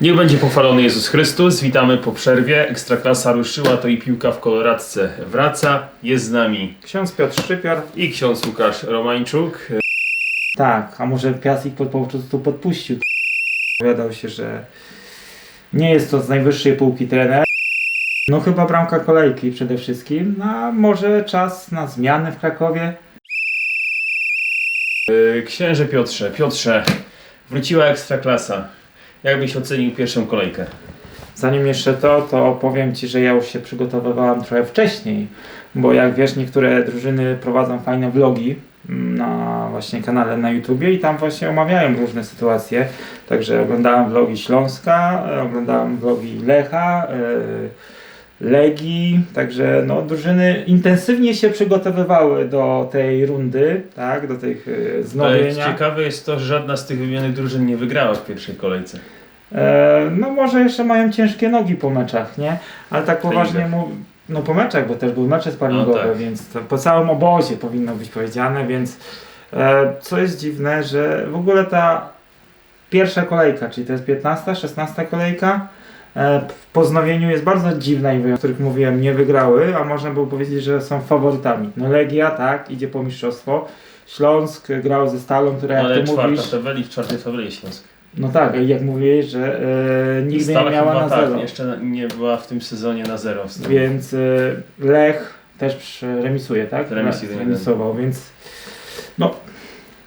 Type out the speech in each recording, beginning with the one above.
Niech będzie pochwalony Jezus Chrystus. Witamy po przerwie. Ekstraklasa ruszyła, to i piłka w koloradce wraca. Jest z nami Ksiądz Piotr Szczypior. i ksiądz Łukasz Romańczuk. Tak, a może Piast ich po, po prostu podpuścił. Powiadał się, że nie jest to z najwyższej półki trener. No chyba bramka kolejki przede wszystkim. No, a może czas na zmiany w Krakowie. Yy, Księże Piotrze, Piotrze, wróciła Ekstraklasa. Jak byś ocenił pierwszą kolejkę? Zanim jeszcze to, to powiem Ci, że ja już się przygotowywałam trochę wcześniej, bo jak wiesz, niektóre drużyny prowadzą fajne vlogi mm, na właśnie kanale na YouTubie i tam właśnie omawiają różne sytuacje. Także oglądałem vlogi Śląska, oglądałem vlogi Lecha, e, Legii, także no, drużyny intensywnie się przygotowywały do tej rundy, tak, do tych Ale znowienia. ciekawe jest to, że żadna z tych wymienionych drużyn nie wygrała w pierwszej kolejce. E, no może jeszcze mają ciężkie nogi po meczach, nie? Ale tak poważnie mu, no po meczach, bo też były mecze sparingowe, No tak. więc po całym obozie powinno być powiedziane, więc e, co jest dziwne, że w ogóle ta pierwsza kolejka, czyli to jest 15, 16 kolejka, w poznowieniu jest bardzo dziwna i o których mówiłem nie wygrały, a można było powiedzieć, że są faworytami. No Legia, tak, idzie po mistrzostwo. Śląsk grał ze Stalą, która jak Ale ty czwarta mówisz, tabeli, w czwartej tabeli Śląsk. no tak, jak mówiłeś, że e, nigdy Stala nie miała na tak, zero. jeszcze nie była w tym sezonie na zero. Więc y, Lech też remisuje, tak? Remis Remisował, więc no,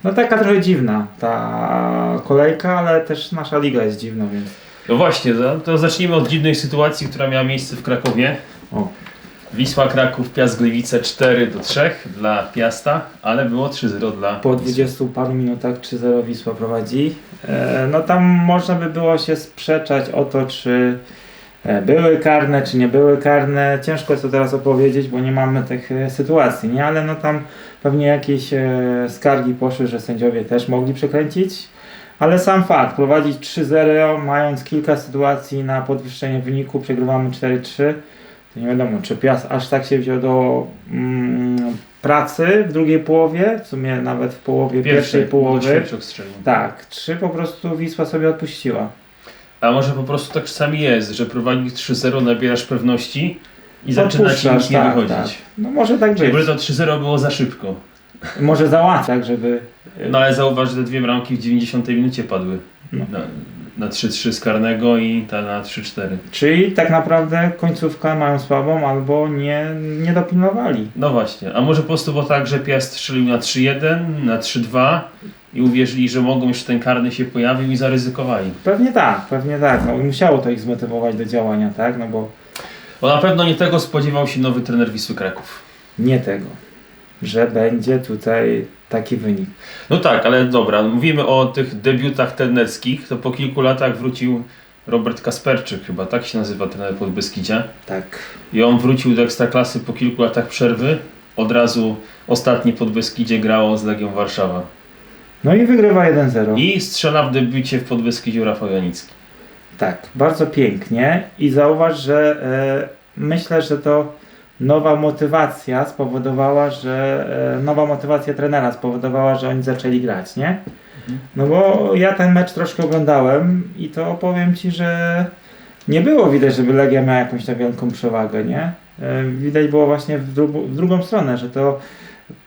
no taka trochę dziwna ta kolejka, ale też nasza liga jest dziwna, więc właśnie, to- zacznijmy od dziwnej sytuacji, która miała miejsce w Krakowie. o, Wisła Kraków, Piast Gliwice 4 do 3 dla Piasta, ale było 3-0 dla po Wisły. 20 paru minutach 3-0 Wisła prowadzi. E, no tam można by było się sprzeczać o to, czy e, były karne, czy nie były karne. Ciężko jest to teraz opowiedzieć, bo nie mamy tych e, sytuacji, nie? Ale no tam pewnie jakieś e, skargi poszły, że sędziowie też mogli przekręcić. Ale sam fakt, prowadzić 3-0, mając kilka sytuacji na podwyższenie wyniku, przegrywamy 4-3, to nie wiadomo, czy Piast aż tak się wziął do mm, pracy w drugiej połowie, w sumie nawet w połowie pierwszej, połowy. Świerczok strzelił. Tak, trzy po prostu Wisła sobie odpuściła. A może po prostu tak czasami jest, że prowadzisz 3-0, nabierasz pewności i zaczyna ci nic nie tak, wychodzić. tak. No może tak Czyli być. to 3-0 było za szybko. Może załatwić, tak, żeby... No ale zauważ, że te dwie bramki w 90 minucie padły. No. Na, na 3-3 z karnego i ta na 3-4. Czyli tak naprawdę końcówkę mają słabą albo nie, nie dopilnowali. No właśnie, a może po prostu było tak, że Piast strzelił na 3-1, na 3-2 i uwierzyli, że mogą jeszcze ten karny się pojawił i zaryzykowali. Pewnie tak, pewnie tak. No, musiało to ich zmotywować do działania, tak? No bo Bo na pewno nie tego spodziewał się nowy trener Wisły Kraków. nie tego, że będzie tutaj taki wynik. No tak, ale dobra, mówimy o tych debiutach trenerskich, to po kilku latach wrócił Robert Kasperczyk chyba, tak się nazywa trener Podbeskidzia. Tak. I on wrócił do Ekstraklasy po kilku latach przerwy. Od razu ostatni Podbeskidzie grało z Legią Warszawa. No i wygrywa 1-0. I strzela w debiucie w Podbeskidziu Rafał Janicki. Tak, bardzo pięknie i zauważ, że e, myślę, że to nowa motywacja spowodowała, że e, nowa motywacja trenera spowodowała, że oni zaczęli grać, nie? No bo ja ten mecz troszkę oglądałem i to powiem Ci, że nie było widać, żeby Legia miała jakąś tak wielką przewagę, nie? E, Widać było właśnie w, drugu, w drugą stronę, że to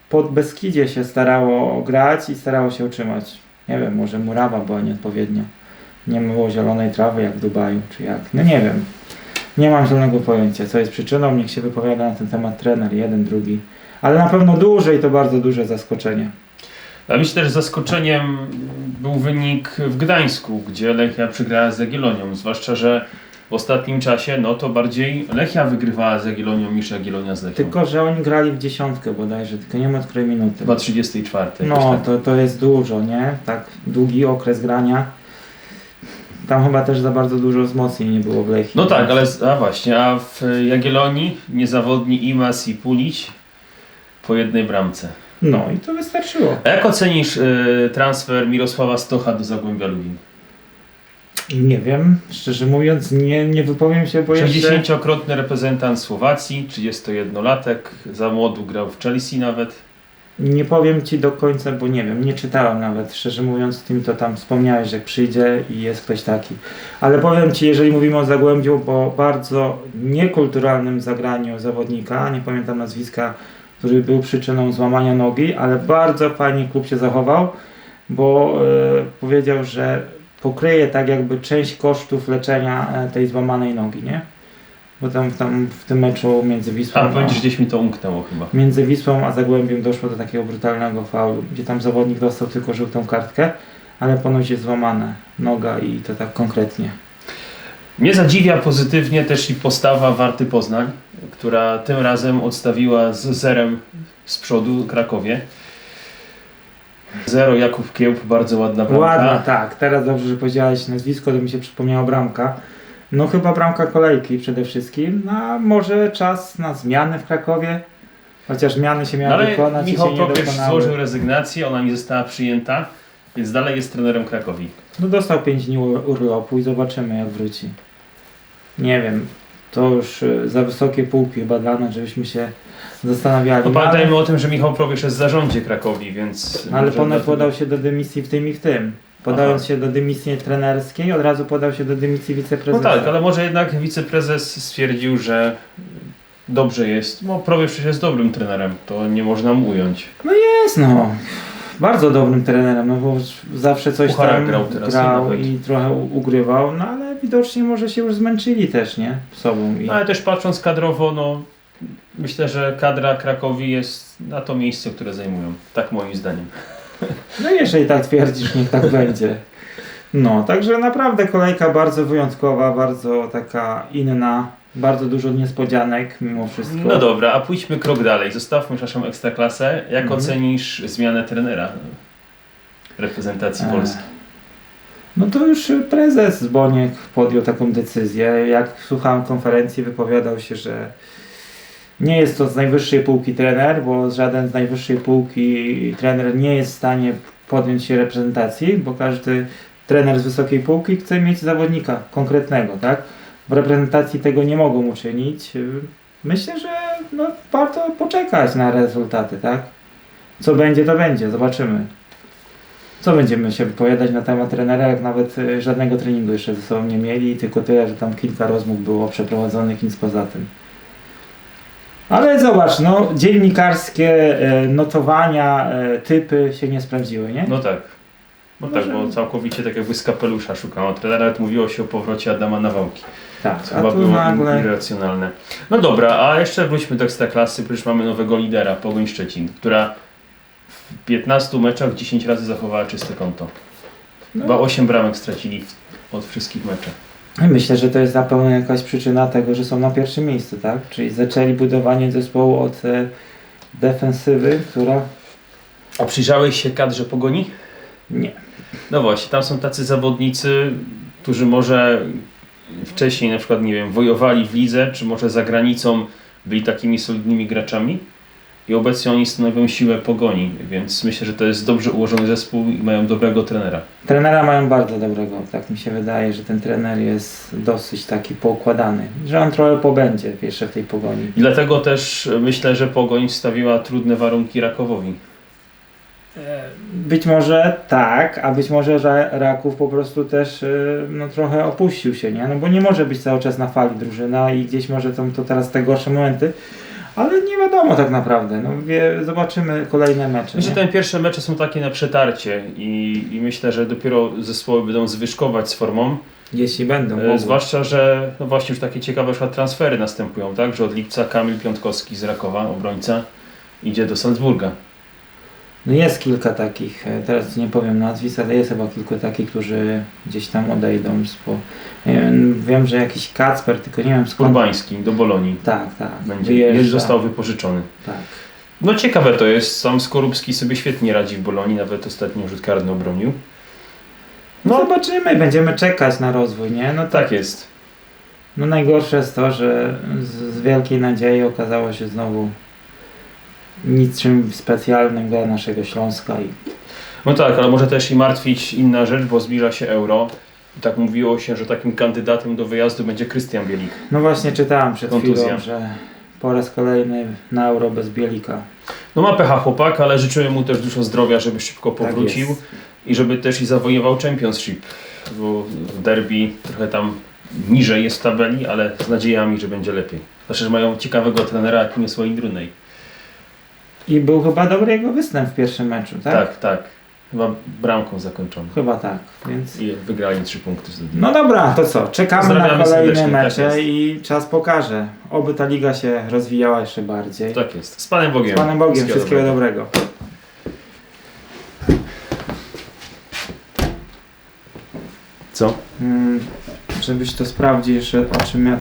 pod Beskidzie się starało grać i starało się utrzymać. Nie wiem, może murawa była nieodpowiednia. Nie było zielonej trawy jak w Dubaju, czy jak. No nie wiem. Nie mam zielonego pojęcia, co jest przyczyną. Niech się wypowiada na ten temat trener, jeden, drugi. Ale na pewno duże i to bardzo duże zaskoczenie. A myślę, że zaskoczeniem był wynik w Gdańsku, gdzie Lechia przegrała z Jagiellonią. Zwłaszcza, że w ostatnim czasie no to bardziej Lechia wygrywała z Jagiellonią niż Jagiellonia z Lechią. Tylko, że oni grali w dziesiątkę bodajże, tylko nie ma od której minuty. Chyba 34. jakoś No, tak. to, to jest dużo, nie? Tak długi okres grania. Tam chyba też za bardzo dużo wzmocnień nie było w Lechii. No tak, ale a właśnie, a w Jagiellonii niezawodni Imas i Pulić po jednej bramce. No i to wystarczyło. A jak ocenisz y, transfer Mirosława Stocha do Zagłębia Lubin? Nie wiem, szczerze mówiąc, nie, nie wypowiem się, bo jeszcze... 60-krotny reprezentant Słowacji, 31-latek, za młodu grał w Chelsea nawet. Nie powiem Ci do końca, bo nie wiem, nie czytałem nawet, szczerze mówiąc, Ty mi to tam wspomniałeś, że przyjdzie i jest ktoś taki. Ale powiem Ci, jeżeli mówimy o Zagłębiu, bo bardzo niekulturalnym zagraniu zawodnika, nie pamiętam nazwiska, który był przyczyną złamania nogi, ale bardzo fajnie klub się zachował, bo e, powiedział, że pokryje tak jakby część kosztów leczenia e, tej złamanej nogi, nie? Bo tam, tam w tym meczu między Wisłą A, a, powiedzieć, gdzieś mi to umknęło chyba. między Wisłą a Zagłębiem doszło do takiego brutalnego faulu, gdzie tam zawodnik dostał tylko żółtą kartkę, ale ponoć jest złamana noga i to tak konkretnie. Mnie zadziwia pozytywnie też i postawa Warty Poznań, która tym razem odstawiła z zerem z przodu Krakowie. Zero Jakub Kiełb, bardzo ładna bramka. Ładna, tak. Teraz dobrze, że powiedziałeś nazwisko, to mi się przypomniała bramka. No chyba bramka kolejki przede wszystkim, no a może czas na zmiany w Krakowie, chociaż zmiany się No miały ale wykonać i Michał się nie Probierz dokonały. złożył rezygnację, ona nie została przyjęta, więc dalej jest trenerem Krakowi. No dostał 5 dni ur- urlopu i zobaczymy jak wróci. Nie wiem, to już y, za wysokie półki chyba dla nas, żebyśmy się zastanawiali. No No, ale, pamiętajmy o tym, że Michał Probierz jest w zarządzie Krakowi, więc... ale może ponoć dlatego- podał się do dymisji w tym i w tym. Podając Aha. się do dymisji trenerskiej, od razu podał się do dymisji No wiceprezesa. tak, ale może jednak wiceprezes stwierdził, że dobrze jest. No Probierz jest dobrym trenerem, to nie można mu ująć. Jest no. Bardzo dobrym trenerem, no bo zawsze coś Puchara tam grał grał i trochę ugrywał, no ale widocznie może się już zmęczyli też, nie? Sobą. I... No, ale też patrząc kadrowo, no myślę, że kadra Krakowi jest na to miejsce, które zajmują. Tak moim zdaniem. No jeżeli tak twierdzisz, niech tak będzie. No, także naprawdę kolejka bardzo wyjątkowa, bardzo taka inna, bardzo dużo niespodzianek mimo wszystko. No dobra, a pójdźmy krok dalej. Zostawmy naszą ekstraklasę. Jak Mhm. ocenisz zmianę trenera reprezentacji E, Polski? No to już prezes Boniek podjął taką decyzję. Jak słuchałem konferencji, wypowiadał się, że nie jest to z najwyższej półki trener, bo żaden z najwyższej półki trener nie jest w stanie podjąć się reprezentacji, bo każdy trener z wysokiej półki chce mieć zawodnika konkretnego, tak? W reprezentacji tego nie mogą uczynić. Myślę, że no, warto poczekać na rezultaty, tak? Co będzie, to będzie, zobaczymy. Co będziemy się wypowiadać na temat trenera, jak nawet y, żadnego treningu jeszcze ze sobą nie mieli, tylko tyle, że tam kilka rozmów było przeprowadzonych, nic poza tym. Ale zobacz, no, dziennikarskie e, notowania, e, typy się nie sprawdziły, nie? No tak. No tak, bo całkowicie tak jakby z kapelusza szukano trenera, nawet mówiło się o powrocie Adama Nawałki. tak, To a chyba tu było nagle... irracjonalne. No dobra, a jeszcze wróćmy do Ekstraklasy, przecież mamy nowego lidera, Pogoń Szczecin, która w 15 meczach 10 razy zachowała czyste konto. Chyba No, 8 bramek stracili w, od wszystkich meczach. Myślę, że to jest na pewno jakaś przyczyna tego, że są na pierwszym miejscu, tak? Czyli zaczęli budowanie zespołu od e, defensywy, która... A przyjrzałeś się kadrze Pogoni? Nie. No właśnie, tam są tacy zawodnicy, którzy może wcześniej na przykład, nie wiem, wojowali w lidze, czy może za granicą byli takimi solidnymi graczami i obecnie oni stanowią siłę Pogoni, więc myślę, że to jest dobrze ułożony zespół i mają dobrego trenera. Trenera mają bardzo dobrego, tak mi się wydaje, że ten trener jest dosyć taki poukładany, że on trochę pobędzie jeszcze w tej pogoni. I dlatego też myślę, że Pogoń stawiła trudne warunki Rakowowi. Być może tak, a być może że Raków po prostu też y, no, trochę opuścił się, nie? No bo nie może być cały czas na fali drużyna i gdzieś może są to teraz te gorsze momenty, ale nie wiadomo tak naprawdę. No, wie, zobaczymy kolejne mecze. Myślę, że te pierwsze mecze są takie na przetarcie i, i myślę, że dopiero zespoły będą zwyżkować z formą. Jeśli będą. E, zwłaszcza, że no właśnie już takie ciekawe transfery następują, tak? Że od lipca Kamil Piątkowski z Rakowa, obrońca, idzie do Salzburga. No jest kilka takich, e, teraz nie powiem nazwisk, ale jest chyba kilku takich, którzy gdzieś tam odejdą. Z po... nie wiem, wiem, że jakiś Kacper, tylko nie wiem skąd. Urbański do Bolonii. Tak, tak. Będzie, wyjeżdża. został wypożyczony. Tak. No ciekawe to jest, sam Skorupski sobie świetnie radzi w Bolonii, nawet ostatnio rzut karny obronił. No zobaczymy, będziemy czekać na rozwój, nie? No tak. Tak jest. No najgorsze jest to, że z, z wielkiej nadziei okazało się znowu niczym specjalnym dla naszego Śląska i No tak, ale może też i martwić inna rzecz, bo zbliża się euro. I tak mówiło się, że takim kandydatem do wyjazdu będzie Krystian Bielik. no właśnie czytałem przed Kontuzja. chwilą, że po raz kolejny na euro bez Bielika. No ma pecha chłopak, ale życzymy mu też dużo zdrowia, żeby szybko Tak powrócił jest. i żeby też i zawojował Championship. Bo w derby trochę tam niżej jest w tabeli, ale z nadziejami, że będzie lepiej. Znaczy, że mają ciekawego trenera, jakim jest Wayne Rooney. I był chyba dobry jego występ w pierwszym meczu, tak? Tak, tak. Chyba bramką zakończoną. Chyba tak, więc... I wygrali trzy punkty. No dobra, to co? Czekamy na kolejne tak mecze i czas pokaże. Oby ta liga się rozwijała jeszcze bardziej. Tak jest. Z Panem Bogiem. Z Panem Bogiem, wszystkiego dobrego. Co? Mm, żebyś to sprawdził jeszcze, o czym ja